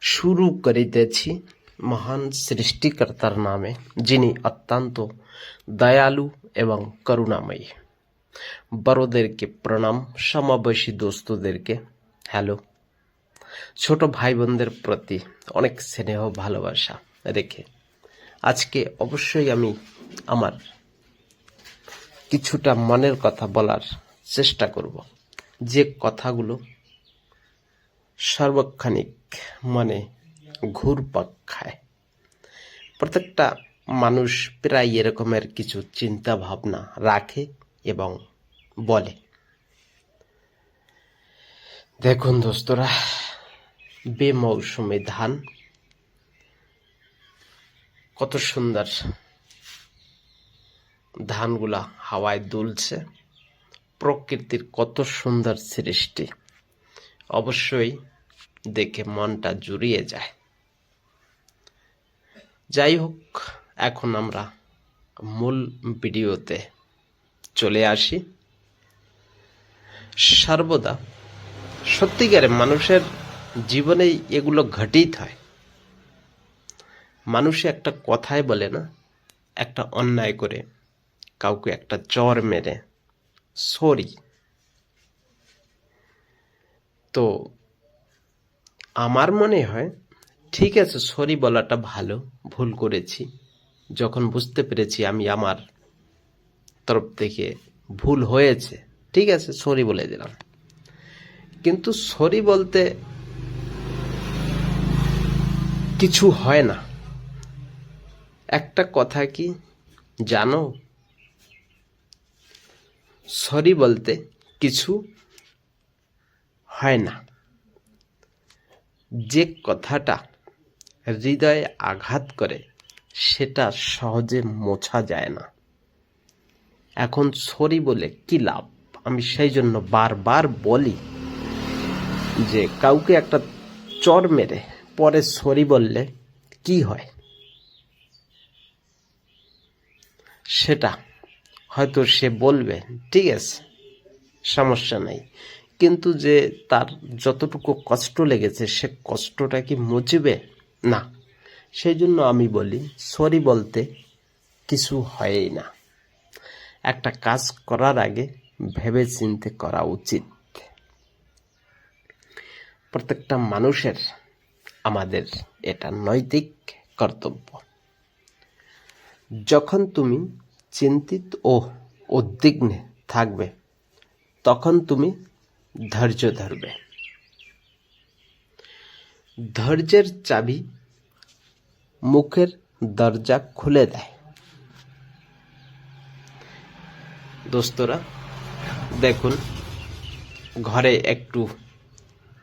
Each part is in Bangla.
শুরু করিতেছি মহান সৃষ্টিকর্তার নামে, যিনি অত্যন্ত দয়ালু এবং করুণাময়ী। বড়দেরকে প্রণাম সমাবেশী দোস্তদেরকে হ্যালো। ছোট ভাই বোনদের প্রতি অনেক স্নেহ, ভালোবাসা রেখে আজকে অবশ্যই আমি আমার কিছুটা মনের কথা বলার চেষ্টা করব। যে কথাগুলো সর্বক্ষণিক মানে ঘুরপাক খায়। প্রত্যেকটা মানুষ প্রায় এরকমের কিছু চিন্তা ভাবনা রাখে এবং বলে। দেখুন দোস্তরা, বেমৌসুমে ধান কত সুন্দর ধানগুলা হাওয়ায় দুলছে। প্রকৃতির কত সুন্দর সৃষ্টি। অবশ্যই দেখে মনটা জুড়িয়ে যায়। যাই হোক, এখন আমরা মূল ভিডিওতে চলে আসি। সর্বদা সত্যিকারে মানুষের জীবনেই এগুলো ঘটিত হয়। মানুষে একটা কথাই বলে না, একটা অন্যায় করে, কাউকে একটা চর মেরে, সরি। তো আমার মনে হয়, ঠিক আছে, সরি বলাটা ভালো, ভুল করেছি। যখন বুঝতে পেরেছি আমি আমার তরফ থেকে ভুল হয়েছে, ঠিক আছে, সরি বলে দিলাম। কিন্তু সরি বলতে কিছু হয় না। একটা কথা কি জানো? সরি বলতে কিছু হয় না। যে কথাটা হৃদয়ে আঘাত করে, সেটা সহজে মোছা যায় না। এখন সরি বলে কি লাভ? আমি সেই জন্য বারবার বলি যে, কাউকে একটা চর মেরে পরে সরি বললে কি হয়? সেটা হয়তো সে বলবে, ঠিক আছে, সমস্যা নাই। কিন্তু যে তার যতটুকু কষ্ট লেগেছে, সে কষ্টটা কি মুচবে না। সেই জন্য আমি বলি, সরি বলতে কিছু হয়ই না। একটা কাজ করার আগে ভেবে চিনতে করা উচিত। প্রত্যেকটা মানুষের আমাদের এটা নৈতিক কর্তব্য। যখন তুমি চিন্তিত ও উদ্বিগ্নে থাকবে, তখন তুমি ধৈর্য ধরবে। ধৈর্যের চাবি মুখের দরজা খুলে দেয়। দোস্তরা, দেখুন, ঘরে একটু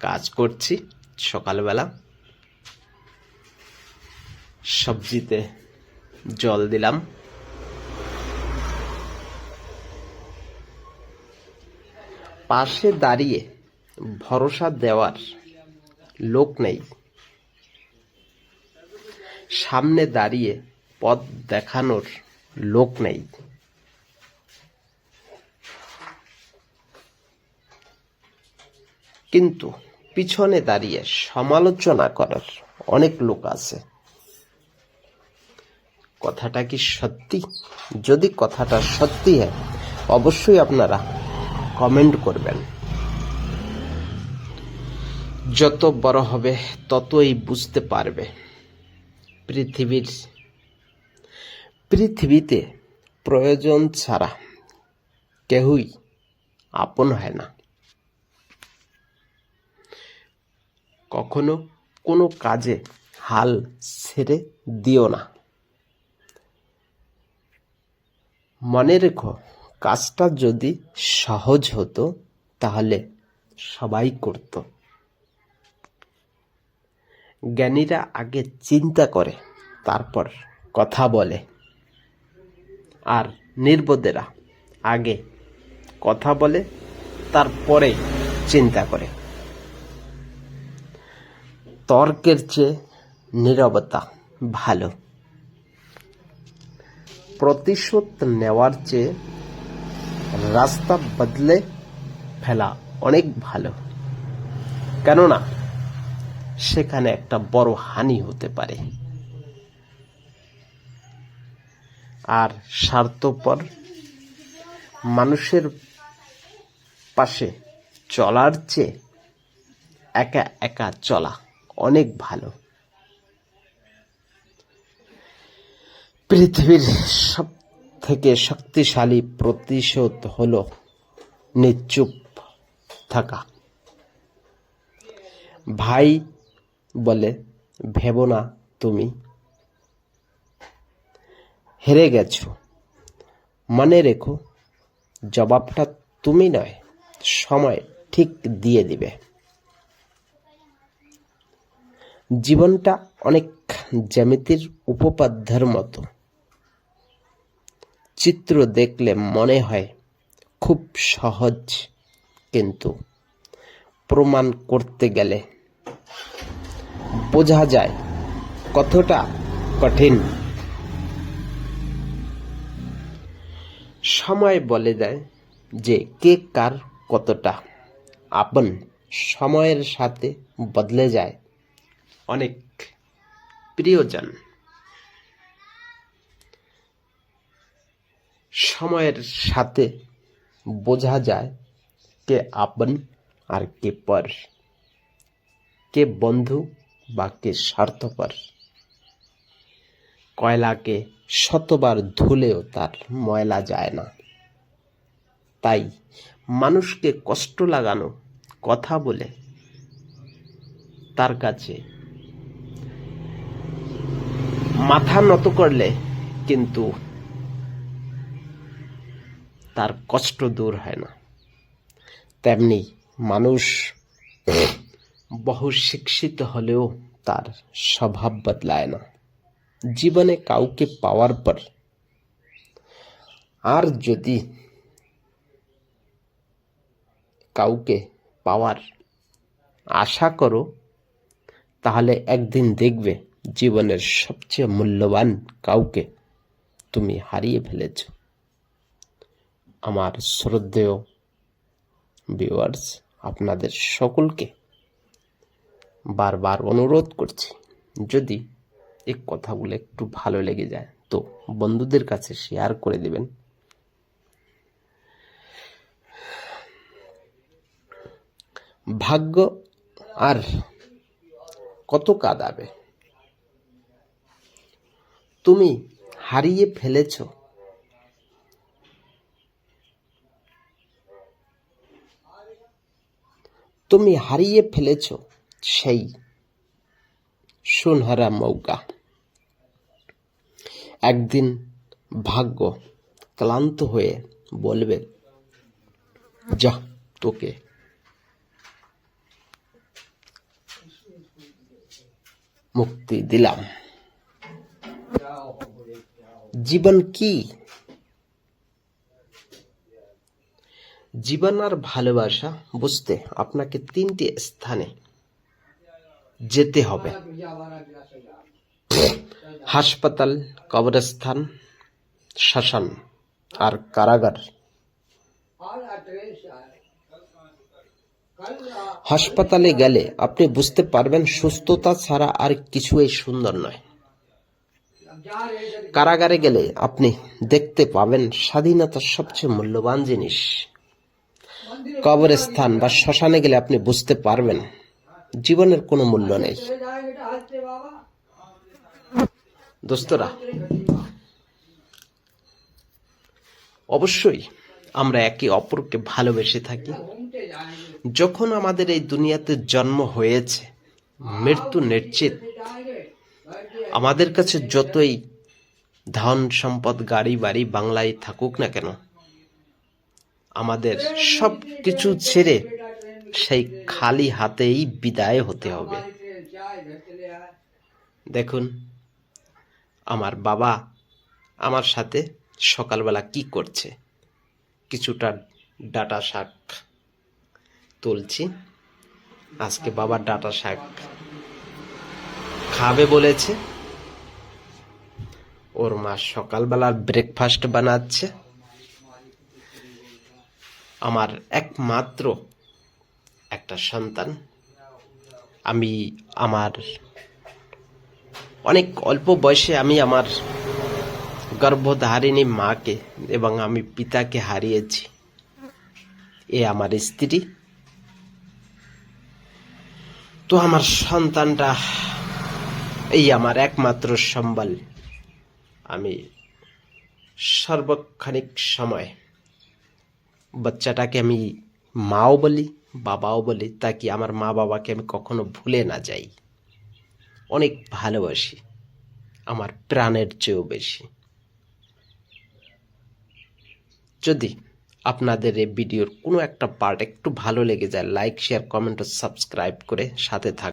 কাজ করছি সকালবেলা। সবজিতে জল দিলাম। পাশে দাঁড়িয়ে ভরসা দেওয়ার লোক নেই। সামনে দাঁড়িয়ে পথ দেখানোর লোক নেই। কিন্তু পিছনে দাঁড়িয়ে সমালোচনা করার অনেক লোক আছে। কথাটা কি সত্যি? যদি কথাটা সত্যি হয়, অবশ্যই আপনারা কমেন্ট করবেন। যত বড় হবে, ততই বুঝতে পারবে পৃথিবীর। পৃথিবীতে প্রয়োজন ছাড়া কেউই আপন হয় না। কখনো কোনো কাজে হাল ছেড়ে দিও না। মনে রেখো কাজটা যদি সহজ হতো, তাহলে সবাই করত। জ্ঞানীরা আগে চিন্তা করে, তারপর কথা বলে। আর নির্বোধেরা আগে কথা বলে, তারপরে চিন্তা করে। তর্কের চেয়ে নীরবতা ভালো। প্রতিশোধ নেওয়ার চেয়ে রাস্তা বদলে ফেলা অনেক ভালো। কেননা, সেখানে একটা বড় হানি হতে পারে। আর স্বার্থপর মানুষের পাশে চলার চেয়ে একা একা চলা অনেক ভালো। পৃথিবীর সব থেকে শক্তিশালী প্রতিশোধ হলো নিচুপ থাকা। ভাই বলে, ভেবো না তুমি। হেরে গেছো। মনে রেখো, জবাবটা তুমি নয়, সময় ঠিক দিয়ে দিবে। জীবনটা অনেক জ্যামিতির উপপাদ্যের মতো। চিত্র দেখলে মনে হয় খুব সহজ, কিন্তু প্রমাণ করতে গেলে বোঝা যায় কতটা কঠিন। সময় বলে দেয় যে কে কার কতটা। আপন সময়ের সাথে বদলে যায় অনেক প্রিয়জন। সময়ের সাথে বোঝা যায় কে আপন আর কে পর। কে বন্ধু বা কে স্বার্থপর। কয়লাকে শতবার ধুলেও তার ময়লা যায় না। তাই মানুষকে কষ্ট লাগানো কথা বলে তার কাছে মাথা নত করলে কিন্তু তার কষ্ট দূর হয় না। তেমনি মানুষ বহু শিক্ষিত হলেও তার স্বভাব বদলায় না। জীবনে কাউকে পাওয়ার পর আর যদি কাউকে পাওয়ার আশা করো, তাহলে একদিন দেখবে জীবনের সবচেয়ে মূল্যবান কাউকে তুমি হারিয়ে ফেলেছ। আমার শ্রদ্ধেয় ভিউয়ার্স আপনাদের সকলকে বারবার অনুরোধ করছি, যদি এই কথাগুলো একটু ভালো লেগে যায়, তো বন্ধুদের কাছে শেয়ার করে দেবেন। ভাগ্য আর কত কাঁদাবে? তুমি হারিয়ে ফেলেছ তুমি হারিয়ে ফেলেছ সেই সোনহারা মৌকা। একদিন ভাগ্য ক্লান্ত হয়ে বলবে, যা তোকে। মুক্তি দিলাম। জীবন কি জীবন আর ভালোবাসা বুঝতে আপনাকে তিনটি স্থানে যেতে হবে। হাসপাতাল, কবরস্থান, শ্মশান আর কারাগার। হাসপাতালে গেলে আপনি বুঝতে পারবেন, সুস্থতা ছাড়া আর কিছুই সুন্দর নয়। কারাগারে গেলে আপনি দেখতে পাবেন স্বাধীনতার সবচেয়ে মূল্যবান জিনিস। কবরস্থান বা শ্মশানে গেলে আপনি বুঝতে পারবেন, জীবনের কোনো মূল্য নেই। দোস্তরা, অবশ্যই আমরা একে অপরকে ভালোবেসে থাকি। যখন আমাদের এই দুনিয়াতে জন্ম হয়েছে, মৃত্যু নিশ্চিত। আমাদের কাছে যতই ধন সম্পদ, গাড়ি বাড়ি বাংলায় থাকুক না কেন আমাদের সব কিছু ছেড়ে সেই খালি হাতেই বিদায় হতে হবে। দেখুন, আমার বাবা আমার সাথে সকালবেলা কি করছে? কিছুটা ডাটা শাক তুলছি। আজকে বাবা ডাটা শাক খাবে বলেছে। ওর মা সকালবেলার ব্রেকফাস্ট বানাচ্ছে। আমার একমাত্র একটা সন্তান। আমি আমার অনেক অল্প বয়সে আমি আমার গর্ভধারিণী মাকে এবং আমি পিতাকে হারিয়েছি। এ আমার স্ত্রী। তো আমার সন্তানটা এই আমার একমাত্র সম্বল। আমি সর্বক্ষণিক সময় বাচ্চাটাকে আমি মাও বলি, বাবাও বলি, তাকে আমার মা বাবাকে আমি কখনো ভুলে না যাই। অনেক ভালোবাসি, আমার প্রাণের চেয়েও বেশি। যদি আপনাদের এই ভিডিওর কোনো একটা পার্ট একটু ভালো লেগে যায় লাইক শেয়ার কমেন্ট ও সাবস্ক্রাইব করে সাথে থাক